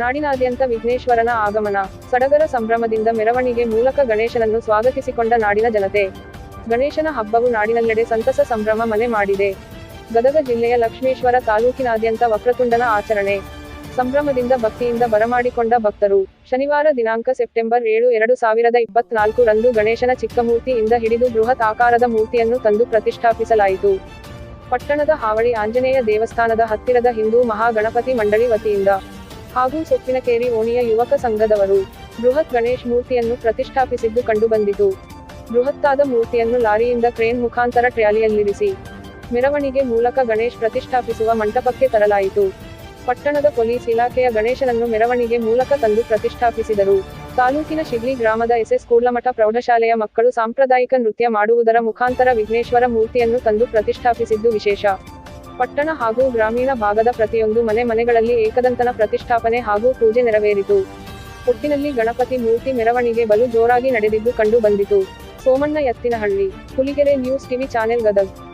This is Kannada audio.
ನಾಡಿನಾದ್ಯಂತ ವಿಘ್ನೇಶ್ವರನ ಆಗಮನ. ಸಡಗರ ಸಂಭ್ರಮದಿಂದ ಮೆರವಣಿಗೆ ಮೂಲಕ ಗಣೇಶನನ್ನು ಸ್ವಾಗತಿಸಿಕೊಂಡ ನಾಡಿನ ಜನತೆ. ಗಣೇಶನ ಹಬ್ಬವು ನಾಡಿನೆಲ್ಲೆಡೆ ಸಂತಸ ಸಂಭ್ರಮ ಮನೆ ಮಾಡಿದೆ. ಗದಗ ಜಿಲ್ಲೆಯ ಲಕ್ಷ್ಮೇಶ್ವರ ತಾಲೂಕಿನಾದ್ಯಂತ ವಕ್ರತುಂಡನ ಆಚರಣೆ. ಸಂಭ್ರಮದಿಂದ ಭಕ್ತಿಯಿಂದ ಬರಮಾಡಿಕೊಂಡ ಭಕ್ತರು. ಶನಿವಾರ ದಿನಾಂಕ ಸೆಪ್ಟೆಂಬರ್ ಏಳು ಎರಡು ಸಾವಿರದ ಇಪ್ಪತ್ನಾಲ್ಕು ರಂದು ಗಣೇಶನ ಚಿಕ್ಕ ಮೂರ್ತಿಯಿಂದ ಹಿಡಿದು ಬೃಹತ್ ಆಕಾರದ ಮೂರ್ತಿಯನ್ನು ತಂದು ಪ್ರತಿಷ್ಠಾಪಿಸಲಾಯಿತು. ಪಟ್ಟಣದ ಹಾವಳಿ ಆಂಜನೇಯ ದೇವಸ್ಥಾನದ ಹತ್ತಿರದ ಹಿಂದೂ ಮಹಾಗಣಪತಿ ಮಂಡಳಿ ವತಿಯಿಂದ ಹಾಗೂ ಸೊಪ್ಪಿನಕೇರಿ ಓಣಿಯ ಯುವಕ ಸಂಘದವರು ಬೃಹತ್ ಗಣೇಶ್ ಮೂರ್ತಿಯನ್ನು ಪ್ರತಿಷ್ಠಾಪಿಸಿದ್ದು ಕಂಡುಬಂದಿತು. ಬೃಹತ್ತಾದ ಮೂರ್ತಿಯನ್ನು ಲಾರಿಯಿಂದ ಕ್ರೇನ್ ಮುಖಾಂತರ ಟ್ರ್ಯಾಲಿಯಲ್ಲಿರಿಸಿ ಮೆರವಣಿಗೆ ಮೂಲಕ ಗಣೇಶ್ ಪ್ರತಿಷ್ಠಾಪಿಸುವ ಮಂಟಪಕ್ಕೆ ತರಲಾಯಿತು. ಪಟ್ಟಣದ ಪೊಲೀಸ್ ಇಲಾಖೆಯ ಗಣೇಶನನ್ನು ಮೆರವಣಿಗೆ ಮೂಲಕ ತಂದು ಪ್ರತಿಷ್ಠಾಪಿಸಿದರು. ತಾಲೂಕಿನ ಶಿಗ್ಲಿ ಗ್ರಾಮದ ಎಸ್ಎಸ್ ಕೂಡ್ಲಮಠ ಪ್ರೌಢಶಾಲೆಯ ಮಕ್ಕಳು ಸಾಂಪ್ರದಾಯಿಕ ನೃತ್ಯ ಮಾಡುವುದರ ಮುಖಾಂತರ ವಿಘ್ನೇಶ್ವರ ಮೂರ್ತಿಯನ್ನು ತಂದು ಪ್ರತಿಷ್ಠಾಪಿಸಿದ್ದು ವಿಶೇಷ. ಪಟ್ಟಣ ಹಾಗೂ ಗ್ರಾಮೀಣ ಭಾಗದ ಪ್ರತಿಯೊಂದು ಮನೆ ಮನೆಗಳಲ್ಲಿ ಏಕದಂತನ ಪ್ರತಿಷ್ಠಾಪನೆ ಹಾಗೂ ಪೂಜೆ ನೆರವೇರಿತು. ಒಟ್ಟಿನಲ್ಲಿ ಗಣಪತಿ ಮೂರ್ತಿ ಮೆರವಣಿಗೆ ಬಲು ಜೋರಾಗಿ ನಡೆದಿದ್ದು ಕಂಡು ಬಂದಿತು. Somanna Ettinahalli, Huligere news TV channel Gadag.